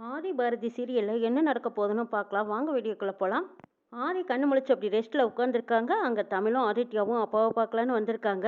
ஆதி பாரதி சீரியலில் என்ன நடக்க போகுதுன்னு பார்க்கலாம். வாங்க வீடியோக்குள்ளே போகலாம் ஆதி கண்ணு முழிச்சு அப்படி ரெஸ்ட்டில் உட்காந்துருக்காங்க அங்கே தமிழும் ஆதித்யாவும் அப்பாவை பார்க்கலான்னு வந்திருக்காங்க.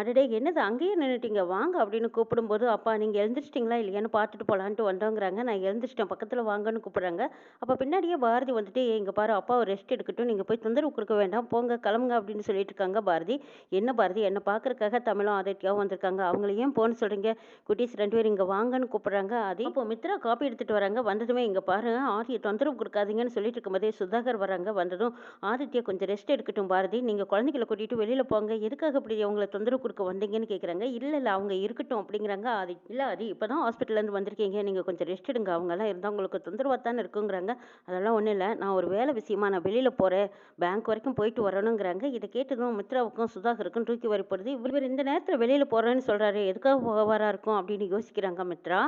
அடடே என்னது? அங்கேயே நின்றுட்டீங்க வாங்க அப்படின்னு கூப்பிடும்போது அப்பா நீங்கள் எழுந்திரிச்சிட்டிங்களா இல்லையான்னு பார்த்துட்டு போகலான்ட்டு வந்தோங்கிறாங்க. நான் எழுந்திரிச்சிட்டேன். பக்கத்தில் வாங்கன்னு கூப்பிட்றாங்க. அப்போ பின்னாடியே பாரதி வந்துட்டு இங்கே பாரு அப்பாவை ரெஸ்ட் எடுக்கட்டும். நீங்கள் போய் தொந்தரவு கொடுக்க வேண்டாம். போங்க கிளம்புங்க அப்படின்னு சொல்லிட்டு இருக்காங்க பாரதி. என்ன பாரதி? என்னை பார்க்குறக்காக தமிழும் ஆதித்யாவும் வந்திருக்காங்க. அவங்களையும் போன்னு சொல்கிறீங்க குட்டீஸ் ரெண்டு பேரும் இங்கே வாங்கன்னு கூப்பிட்றாங்க. ஆதி. இப்போ மித்ரா காப்பி எடுத்துகிட்டு வராங்க. வந்ததுமே இங்கே பாரு ஆதியை தொந்தரவு கொடுக்காதீங்கன்னு சொல்லிட்டு இருக்கும்போதே சுதாகர் வராங்க. வந்ததும் ஆதித்யா கொஞ்சம் ரெஸ்ட் எடுக்கட்டும் பாரதி. நீங்கள் குழந்தைகளை கூட்டிகிட்டு வெளியில் போங்க. எதுக்காக இப்படி அவங்கள தொந்தரவு கொடுக்க வந்தீங்கன்னு கேட்குறாங்க இல்லை இல்லை அவங்க இருக்கட்டும் அப்படிங்கிறாங்க ஆதி. இல்லை ஆதி இப்போ தான் ஹாஸ்பிட்டல்லேருந்து வந்திருக்கீங்க. நீங்கள் கொஞ்சம் ரெஸ்ட் எடுங்க. அவங்கெல்லாம் இருந்தால் உங்களுக்கு தொந்தரவாக தானே இருக்குங்கிறாங்க. அதெல்லாம் ஒன்றும் இல்லை. நான் ஒரு வேலை விஷயமா நான் வெளியில் போகிறேன் பேங்க் வரைக்கும் போயிட்டு வரணுங்கிறாங்க. இதை கேட்டதும் மித்ராவுக்கும் சுதாகருக்கும் தூக்கி வரப்படுது இவர் இந்த நேரத்தில் வெளியில் போகிறேன்னு சொல்கிறாரு எதுக்காக போவாரா இருக்கும் அப்படின்னு யோசிக்கிறாங்க மித்ரா.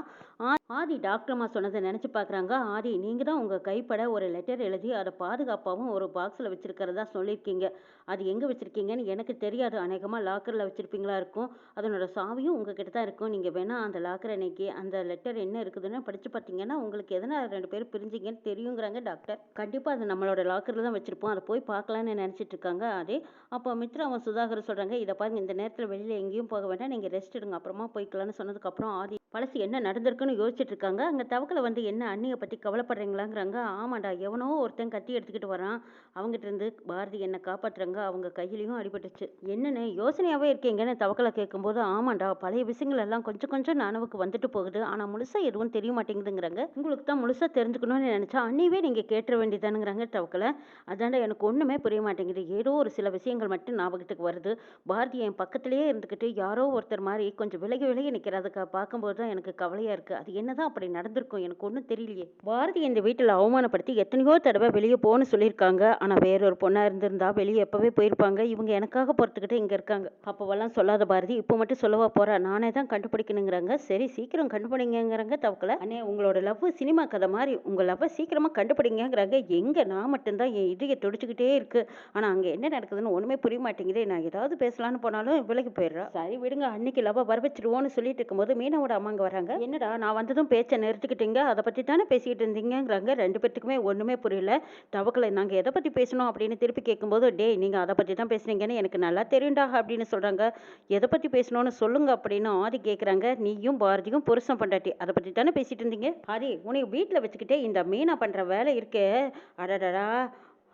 ஆதி டாக்டர்மா சொன்னதை நினச்சி பார்க்குறாங்க. ஆதி நீங்கள் தான் உங்கள் கைப்பட ஒரு லெட்டர் எழுதி அதை பாதுகாப்பாகவும் ஒரு பாக்ஸில் வச்சுருக்கிறதா சொல்லியிருக்கீங்க. அது எங்கே வச்சுருக்கீங்கன்னு எனக்கு தெரியாது. அநேகமாக லாக்கரில் வச்சுருப்பீங்களா இருக்கும். அதனோட சாவியும் உங்ககிட்ட தான் இருக்கும். நீங்கள் வேணால் அந்த லாக்கர் அன்னைக்கு அந்த லெட்டர் என்ன இருக்குதுன்னு படித்து பார்த்தீங்கன்னா உங்களுக்கு எதனால் ரெண்டு பேரும் பிரிஞ்சிங்கன்னு தெரியுங்கிறாங்க டாக்டர் கண்டிப்பாக அது நம்மளோட லாக்கரில் தான் வச்சுருப்போம். அதை போய் பார்க்கலான்னு நினச்சிட்டு இருக்காங்க அதே அப்போ அவன் சுதாகர் சொல்கிறாங்க இதை பாருங்க இந்த நேரத்தில் வெளியில் எங்கேயும் போக வேண்டாம். நீங்கள் ரெஸ்ட் எடுங்க. அப்புறமா போய்க்கலான்னு சொன்னதுக்கப்புறம் ஆதி பழசு என்ன நடந்திருக்குன்னு யோசி இருக்காங்க அங்கே தவக்கல வந்து என்ன அண்ணியை பற்றி கவலைப்படுறீங்களாங்கிறாங்க. ஆமாண்டா எவனோ ஒருத்தன் கத்தி எடுத்துக்கிட்டு வரான். அவங்ககிட்ட இருந்து பாரதி என்னை காப்பாற்றுறாங்க அவங்க கையிலையும் அடிபட்டுச்சு என்னன்னு யோசனையாகவே இருக்கீங்கன்னு தவக்கலை கேட்கும்போது ஆமாண்டா பழைய விஷயங்கள் எல்லாம் கொஞ்சம் கொஞ்சம் நனவுக்கு வந்துட்டு போகுது. ஆனால் முழுசாக எதுவும் தெரிய மாட்டேங்குதுங்கிறாங்க. உங்களுக்கு தான் முழுசாக தெரிஞ்சுக்கணும்னு நினச்சா அன்னியவே நீங்கள் கேட்டுற வேண்டியதானுங்கிறாங்க தவக்கலை. அதாண்டா எனக்கு ஒன்றுமே புரிய மாட்டேங்குது. ஏதோ ஒரு சில விஷயங்கள் மட்டும் ஞாபகத்துக்கு வருது. பாரதி என் பக்கத்துலேயே இருந்துக்கிட்டு யாரோ ஒருத்தர் மாதிரி கொஞ்சம் விலகி விலகி நிற்கிறதுக்கு பார்க்கும்போது தான் எனக்கு கவலையாக இருக்குது அது என்னதான் அப்படி நடந்திருக்கும்? எனக்கு ஒன்றும் தெரியலையே. பாரதி இந்த வீட்டில் அவமானப்படுத்தி எத்தனையோ தடவை வெளியே போகணும்னு சொல்லியிருக்காங்க. ஆனால் வேறொரு பொண்ணாக இருந்திருந்தா வெளியே எப்போவே போயிருப்பாங்க. இவங்க எனக்காக பொறுத்துக்கிட்டு இங்கே இருக்காங்க. அப்போவெல்லாம் சொல்லாத பாரதி இப்போ மட்டும் சொல்லவா போகிறா நானே தான் கண்டுபிடிக்கணுங்கிறாங்க. சரி சீக்கிரம் கண்டுபிடிங்கிறாங்க தவக்கல. அண்ணே உங்களோட லவ் சினிமா கதை மாதிரி உங்கள் லவ்வை சீக்கிரமாக கண்டுபிடிங்கிறாங்க எங்கே? நான் மட்டும்தான் என் இதையை துடிச்சுக்கிட்டே இருக்குது ஆனால் அங்கே என்ன நடக்குதுன்னு ஒன்றுமே புரிய மாட்டேங்குது. நான் ஏதாவது பேசலான்னு போனாலும் விலகி போயிடுறா. சரி விடுங்க. அன்னைக்கு லவ்வை வர வச்சிருவோன்னு சொல்லிட்டு இருக்கும்போது மீனாவோட அம்மாங்க வராங்க. என்னடா நான் வந்து வந்ததும் பேச்சை நிறுத்திக்கிட்டீங்க. அதை பற்றி தானே பேசிக்கிட்டு இருந்தீங்கங்கிறாங்க. ரெண்டு பேர்த்துக்குமே ஒன்றுமே புரியல. தவக்கலை நாங்கள் எதை பற்றி பேசணும் அப்படின்னு திருப்பி கேட்கும்போது டேய் நீங்கள் அதை பற்றி தான் பேசுனீங்கன்னு எனக்கு நல்லா தெரியுண்டாக அப்படின்னு சொல்கிறாங்க எதை பற்றி பேசணும்னு சொல்லுங்க அப்படின்னு ஆதி கேட்குறாங்க நீயும் பாரதியும் புருஷன் பண்டாட்டி அதை பற்றி தானே பேசிகிட்டு இருந்தீங்க? ஆதி உனக்கு வீட்டில் வச்சுக்கிட்டே இந்த மீனா பண்ணுற வேலை இருக்கே. அடடடா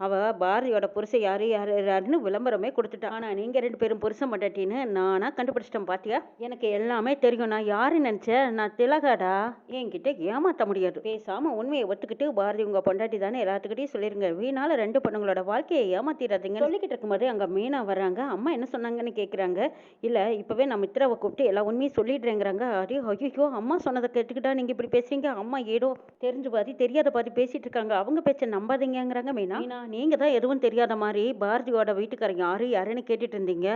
அவள் பாரதியோட புருஷன் யாரு யார் யாருன்னு விளம்பரமே கொடுத்துட்டா. ஆனால் நீங்கள் ரெண்டு பேரும் புருஷன் மட்டாட்டின்னு நானாக கண்டுபிடிச்சிட்டேன் பாத்தியா? எனக்கு எல்லாமே தெரியும். நான் யாரு நினைச்சேன் நான் திலகாடா? என்கிட்ட ஏமாற்ற முடியாது. பேசாமல் உண்மையை ஒத்துக்கிட்டு பாரதி உங்கள் பொண்டாட்டி தானே எல்லாத்துக்கிட்டையும் சொல்லிருங்க. வீணால ரெண்டு பொண்ணுங்களோட வாழ்க்கையை ஏமாத்திடாதீங்க சொல்லிக்கிட்டு இருக்கும்போது அங்கே மீனா வர்றாங்க அம்மா என்ன சொன்னாங்கன்னு கேட்குறாங்க இல்லை இப்போவே நான் மித்ராவை கூப்பிட்டு எல்லா உண்மையும் சொல்லிடுறேங்கிறாங்க. அடே ஐயோ அம்மா சொன்னதை கேட்டுக்கிட்டா நீங்கள் இப்படி பேசுறீங்க? அம்மா ஏதோ தெரிஞ்சு பாதி தெரியாத பாதி பேசிட்டு இருக்காங்க. அவங்க பேச்ச நம்பாதீங்கங்கிறாங்க மீனா நீங்கள் தான் எதுவும் தெரியாத மாதிரி பாரதியோட வீட்டுக்காரங்க யார் யாருன்னு கேட்டுட்டு இருந்தீங்க.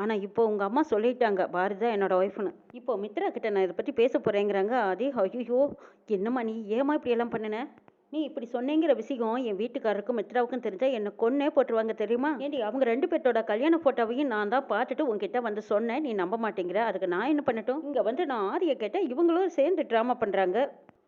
ஆனால் இப்போ உங்கள் அம்மா சொல்லிட்டாங்க பாரதி தான் என்னோட ஒய்ஃப்னு இப்போ மித்ரா கிட்ட நான் இதை பற்றி பேச போகிறேங்கிறாங்க அதே ஐயோ என்னம்மா நீ? ஏமா இப்படி எல்லாம் நீ இப்படி சொன்னேங்கிற விஷயம் என் வீட்டுக்காரருக்கும் மித்ராவுக்கும் தெரிஞ்சால் என்னை கொன்னே போட்டுருவாங்க தெரியுமா? ஏண்டி அவங்க ரெண்டு பேர்த்தோட கல்யாண ஃபோட்டோவையும் நான் தான் பார்த்துட்டு உங்ககிட்ட வந்து சொன்னேன் நீ நம்ப மாட்டேங்கிற. அதுக்கு நான் என்ன பண்ணட்டும்? இங்கே வந்து நான் ஆரிய கேட்டேன் இவங்களும் சேர்ந்து ட்ராமா பண்ணுறாங்க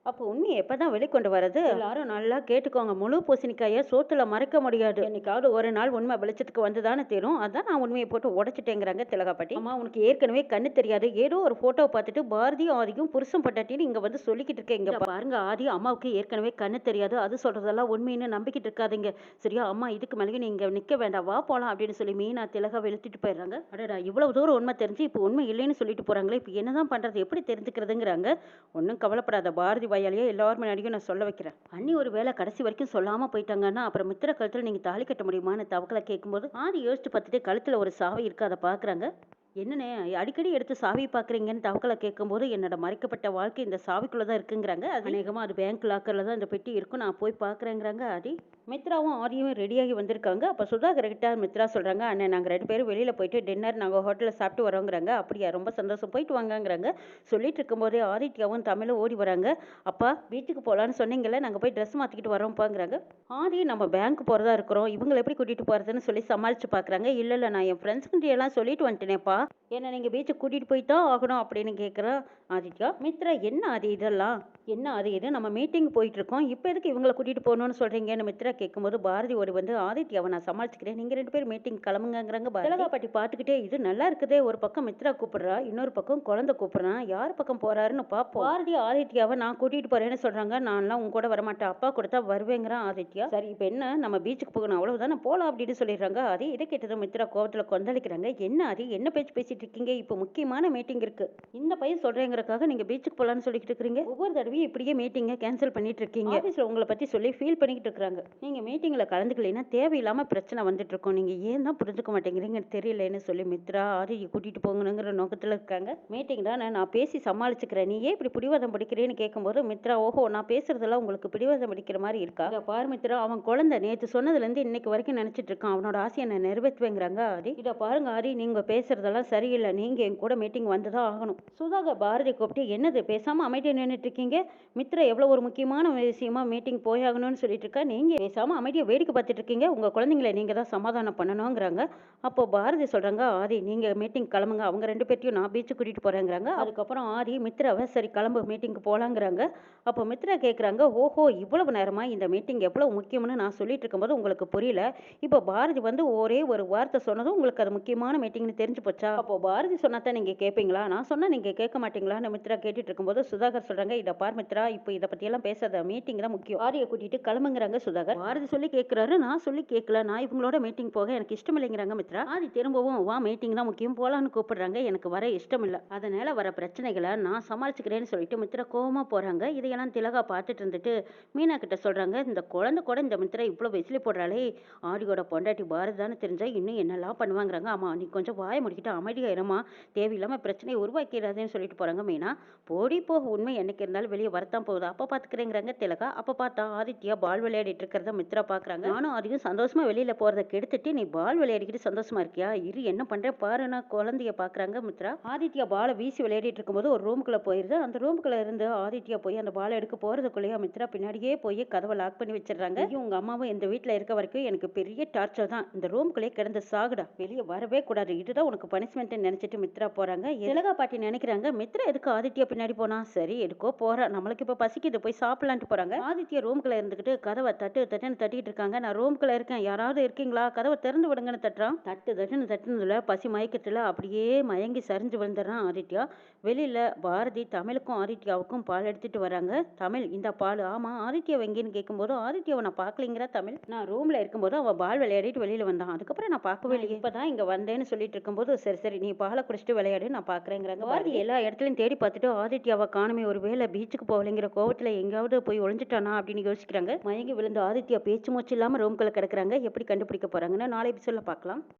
அப்போ உண்மையை எப்போ தான் வெளிக்கொண்டு வரது? எல்லாரும் நல்லா கேட்டுக்கோங்க. முழு பூசணிக்காயை சோத்துல மறைக்க முடியாது. என்னைக்காவது ஒரு நாள் உண்மை வெளிச்சத்துக்கு வந்துதானே தெரியும் அதான் நான் உண்மையை போட்டு உடச்சிட்டேங்கிறாங்க திலகாப்பட்டி அம்மா உனக்கு ஏற்கனவே கண்ணு தெரியாது. ஏதோ ஒரு ஃபோட்டோ பார்த்துட்டு பாரதியும் ஆதியும் புருஷன் பட்டாட்டின்னு இங்கே வந்து சொல்லிக்கிட்டு இருக்கேன் இங்கே பாருங்க ஆதி அம்மாவுக்கு ஏற்கனவே கண்ணு தெரியாது. அது சொல்கிறதெல்லாம் உண்மைன்னு நம்பிக்கிட்டு இருக்காதிங்க. சரியா? அம்மா இதுக்கு மேலே நீங்கள் நிற்க வேண்டாம். வா போகலாம் அப்படின்னு சொல்லி மீனா திலகா வெளுத்துட்டு போயிடுறாங்க. அடடா இவ்வளவு தூரம் உண்மை தெரிஞ்சு இப்போ உண்மை இல்லைன்னு சொல்லிட்டு போகிறாங்களே இப்போ என்னதான் பண்ணுறது எப்படி தெரிஞ்சுக்கிறதுங்கிறாங்க. ஒன்றும் கவலைப்படாத. பாரதி வாயாலேயே எல்லாரும் முன்னாடியும் நான் சொல்ல வைக்கிறேன். அண்ணி ஒரு வேளை கடைசி வரைக்கும் சொல்லாமல் போயிட்டாங்கன்னா அப்புறம் மித்திர கழுத்தில் நீங்கள் தாலி கட்ட முடியுமான்னு தவக்கலை கேட்கும்போது ஆதி யோசிச்சு பார்த்துட்டு கழுத்தில் ஒரு சாவை இருக்கு அதை பார்க்குறாங்க. என்னண்ணே அடிக்கடி எடுத்து சாவி பார்க்குறீங்கன்னு தவக்கலை கேட்கும்போது என்னோட மறைக்கப்பட்ட வாழ்க்கை இந்த சாவிக்குள்ளே தான் இருக்குங்கிறாங்க. அது அநேகமாக அது பேங்க் லாக்கரில் தான் இந்த பெட்டி இருக்கும். நான் போய் பார்க்குறேங்கிறாங்க ஆதி மித்ராவும் ஆரியும் ரெடியாகி வந்திருக்காங்க. அப்போ சுதாகர் கிட்ட மித்ரா சொல்கிறாங்க அண்ணன் நாங்கள் ரெண்டு பேரும் வெளியில் போயிட்டு டின்னர் நாங்கள் ஹோட்டலில் சாப்பிட்டு வரோங்கிறாங்க. அப்படியா ரொம்ப சந்தோஷம். போயிட்டு வாங்கங்கிறாங்க. சொல்லிட்டு இருக்கும்போதே ஆதித்யாவும் தமிழும் ஓடி வராங்க. அப்பா வீட்டுக்கு போகலான்னு சொன்னீங்கல்ல நாங்கள் போய் ட்ரெஸ் மாற்றிக்கிட்டு வரோம்ப்பாங்கிறாங்க ஆதி நம்ம பேங்க் போகிறதா இருக்கிறோம். இவங்களை எப்படி கூட்டிகிட்டு போகிறதுன்னு சொல்லி சமாளித்து பார்க்குறாங்க இல்லை இல்லை நான் என் ஃப்ரெண்ட்ஸ்கிட்ட எல்லாம் சொல்லிட்டு வந்துட்டேனேப்பா. என்னை நீங்கள் பீச்சுக்கு கூட்டிகிட்டு போய் தான் ஆகணும் அப்படின்னு கேட்குறான் ஆதித்யா. மித்ரா என்ன அது இதெல்லாம்? என்ன அது இது நம்ம மீட்டிங் போயிட்டு இருக்கோம் இப்போ எதுக்கு இவங்களை கூட்டிட்டு போகணும்னு சொல்றீங்கன்னு மித்ரா கேட்கும்போது பாரதி ஓடி வந்து ஆதித்யாவை நான் சமாளிச்சுக்கிறேன். நீங்க ரெண்டு பேரும் மீட்டிங் கிளம்புங்கங்கிறாங்க திலகா பாட்டி பார்த்துக்கிட்டே இது நல்லா இருக்குதே. ஒரு பக்கம் மித்ரா கூப்பிடுறா இன்னொரு பக்கம் குழந்தை கூப்பிடுறான் யார் பக்கம் போறாருன்னு பார்ப்போம். பாரதி ஆதித்யாவை நான் கூட்டிட்டு போறேன்னு சொல்றாங்க. நான்லாம் உங்க கூட வரமாட்டேன். அப்பா கொடுத்தா வருவேங்கிறான் ஆதித்யா. சரி இப்போ என்ன? நம்ம பீச்சுக்கு போகணும். அவ்வளவுதானே? போலாம் அப்படின்னு சொல்லிடுறாங்க. அதே இதை கேட்டது மித்ரா கோவத்துல கொந்தளிக்கிறாங்க. என்ன அது? என்ன பேச்சு பேசிட்டு இருக்கீங்க? இப்போ முக்கியமான மீட்டிங் இருக்கு. இந்த பையன் சொல்றேங்கிறக்காக நீங்க பீச்சுக்கு போலாம்னு சொல்லிட்டு இருக்கீங்க ஒவ்வொரு தடவையும் இப்படியே மீட்டிங்கை கேன்சல் பண்ணிட்டு இருக்கீங்க ஆஃபீஸில் உங்களை பற்றி சொல்லி ஃபீல் பண்ணிக்கிட்டு இருக்காங்க நீங்கள் மீட்டிங்கில் கலந்துக்கலைன்னா தேவையில்லாமல் பிரச்சனை வந்துட்டு இருக்கோம் நீங்கள் ஏன் தான் புரிஞ்சுக்க மாட்டேங்கிறீங்கன்னு தெரியலன்னு சொல்லி மித்ரா ஆரியை கூட்டிகிட்டு போகணுங்கிற நோக்கத்தில் இருக்காங்க. மீட்டிங் தான்? நான் பேசி சமாளிச்சுக்கிறேன். நீ ஏன் இப்படி பிடிவாதம் படிக்கிறேன்னு கேட்கும்போது மித்ரா ஓஹோ நான் பேசுறதெல்லாம் உங்களுக்கு பிடிவாதம் பிடிக்கிற மாதிரி இருக்கா? பார் பாரு மித்ரா அவன் குழந்தை நேற்று சொன்னதுலேருந்து இன்னைக்கு வரைக்கும் நினச்சிட்டு இருக்கான் அவனோட ஆசையை நான் நிறைவேற்றுவேங்கிறாங்க ஆதி. இதை பாருங்க ஆரி நீங்கள் பேசுறதெல்லாம் சரியில்லை. நீங்கள் என் கூட மீட்டிங் வந்து தான் ஆகணும். சுதாகர் பாரதி கூப்பிட்டு என்னது? பேசாமல் அமைதியா நின்றுட்டு இருக்கீங்க? மித்ரா எவ்வளோ ஒரு முக்கியமான விஷயமா மீட்டிங் போயாகணும்னு சொல்லிட்டு இருக்கா? நீங்க பேசாமல் அமைதியாக வேடிக்கை பார்த்துட்டு இருக்கீங்க. உங்கள் குழந்தைங்களை நீங்கள் தான் சமாதானம் பண்ணணுங்கிறாங்க அப்போ பாரதி சொல்கிறாங்க ஆதி நீங்கள் மீட்டிங் கிளம்புங்க. அவங்க ரெண்டு பேர்த்தையும் நான் பீச்சு கூட்டிகிட்டு போகிறேங்கிறாங்க அதுக்கப்புறம் ஆதி மித்ராவை சரி கிளம்பு. மீட்டிங்க்கு போகலாங்கிறாங்க அப்போ மித்ரா கேட்குறாங்க ஓஹோ இவ்வளவு நேரமா இந்த மீட்டிங் எவ்வளோ முக்கியம்னு நான் சொல்லிட்டு இருக்கும்போது உங்களுக்கு புரியல. இப்போ பாரதி வந்து ஒரே ஒரு வார்த்தை சொன்னதும் உங்களுக்கு அது முக்கியமான மீட்டிங்னு தெரிஞ்சு போச்சா? அப்போ பாரதி சொன்னாதான் நீங்கள் கேட்பீங்களா நான் சொன்னால் நீங்கள் கேட்க மாட்டீங்களான்னு மித்ரா கேட்டுட்டு இருக்கும்போது சுதாகர் சொல்கிறாங்க இதை பார்த்து பார் மித்ரா? இப்போ இதை பற்றியெல்லாம் பேசாத. மீட்டிங் தான் முக்கியம். ஆரியை கூட்டிட்டு கிளம்புங்கிறாங்க சுதாகர். பாரதி சொல்லி கேட்குறாரு நான் சொல்லி கேட்கல நான் இவங்களோட மீட்டிங் போக எனக்கு இஷ்டம் இல்லைங்கிறாங்க மித்ரா. ஆதி திரும்பவும் வா மீட்டிங் தான் முக்கியம். போகலான்னு கூப்பிடுறாங்க. எனக்கு வர இஷ்டம் இல்லை அதனால வர பிரச்சனைகளை நான் சமாளிச்சுக்கிறேன்னு சொல்லிட்டு மித்ரா கோபமாக போகிறாங்க இதையெல்லாம் திலகா பார்த்துட்டு இருந்துட்டு மீனா கிட்ட சொல்கிறாங்க இந்த குழந்தை கூட இந்த மித்ரா இவ்வளோ வெசிலி போடுறாளே. ஆடியோட பொண்டாட்டி பாரதான்னு தெரிஞ்சால் இன்னும் என்னெல்லாம் பண்ணுவாங்கிறாங்க. ஆமா நீ கொஞ்சம் வாய முடிக்கிட்டு அமைதியா இருமா. தேவையில்லாம பிரச்சனையை உருவாக்கிறாதேன்னு சொல்லிட்டு போகிறாங்க மீனா. போடி போ. உண்மை என்னைக்கு இருந்தாலும் வெளியே வரத்தான் போகுது. அப்ப பாத்துக்கிறேங்கிறாங்க திலகா. அப்ப பார்த்தா ஆதித்யா பால் விளையாடிட்டு இருக்கிறத மித்ரா பாக்குறாங்க. நானும் அதிகம் சந்தோஷமா வெளியில போறதை கெடுத்துட்டு நீ பால் விளையாடிக்கிட்டு சந்தோஷமா இருக்கியா? இரு என்ன பண்றேன் பாருன்னா குழந்தைய பாக்குறாங்க மித்ரா. ஆதித்யா பாலை வீசி விளையாடிட்டு இருக்கும்போது ஒரு ரூமுக்குள்ள போயிருது. அந்த ரூமுக்குள்ள இருந்து ஆதித்யா போய் அந்த பாலை எடுக்க போறதுக்குள்ளேயே மித்ரா பின்னாடியே போய் கதவை லாக் பண்ணி வச்சிடுறாங்க. ஐயோ உங்க அம்மாவும் இந்த வீட்ல இருக்க வரைக்கும் எனக்கு பெரிய டார்ச்சர் தான். இந்த ரூமுக்குள்ளேயே கிடந்து சாகுடா. வெளியே வரவே கூடாது. இதுதான் உனக்கு பனிஷ்மெண்ட் நினைச்சிட்டு மித்ரா போறாங்க. திலகா பாட்டி நினைக்கிறாங்க மித்ரா எதுக்கு ஆதித்யா பின்னாடி போனா? சரி எடுக்கோ போறா. நம்மளுக்கு இப்ப பசிக்குது போய் சாப்பிடலான்ட்டு போறாங்க. ஆதித்யா ரூம்குள்ள இருந்துகிட்டு கதவை தட்டு தட்டுன்னு தட்டிட்டு இருக்காங்க. நான் ரூம்குள்ள இருக்கேன். யாராவது இருக்கீங்களா? கதவை திறந்து விடுங்கன்னு தட்டுறான். தட்டு தட்டுன்னு தட்டுனதுல பசி மயக்கத்துல அப்படியே மயங்கி சரிஞ்சு விழுந்துடுறான் ஆதித்யா. வெளியில பாரதி தமிழுக்கும் ஆதித்யாவுக்கும் பால் எடுத்துட்டு வராங்க. தமிழ் இந்த பால். ஆமா ஆதித்யா எங்கேன்னு கேட்கும்போது ஆதித்யாவை நான் பார்க்கலைங்கிற தமிழ். நான் ரூம்ல இருக்கும்போது அவன் பால் விளையாடிட்டு வெளியில வந்தான். அதுக்கப்புறம் நான் பார்க்கவே இல்லையே. இப்பதான் இங்க வந்தேன்னு சொல்லிட்டு இருக்கும்போது சரி சரி நீ பாலை குடிச்சிட்டு விளையாடு நான் பாக்குறேங்கிறாங்க பாரதி. எல்லா இடத்துலயும் தேடி பார்த்துட்டு ஆதித்யாவை காணுமே ஒரு வேளை பீச்சுக்கு போகலைங்கிற கோவத்தில் எங்கேயாவது போய் ஒழிஞ்சிட்டானா அப்படின்னு யோசிக்கிறாங்க. மயங்கி விழுந்து ஆதித்யா பேச்சு மூச்சு இல்லாமல் ரூம்குள்ளே கிடக்குறாங்க. எப்படி கண்டுபிடிக்க போகிறாங்கன்னு நாளை எபிசோடில் பார்க்கலாம்.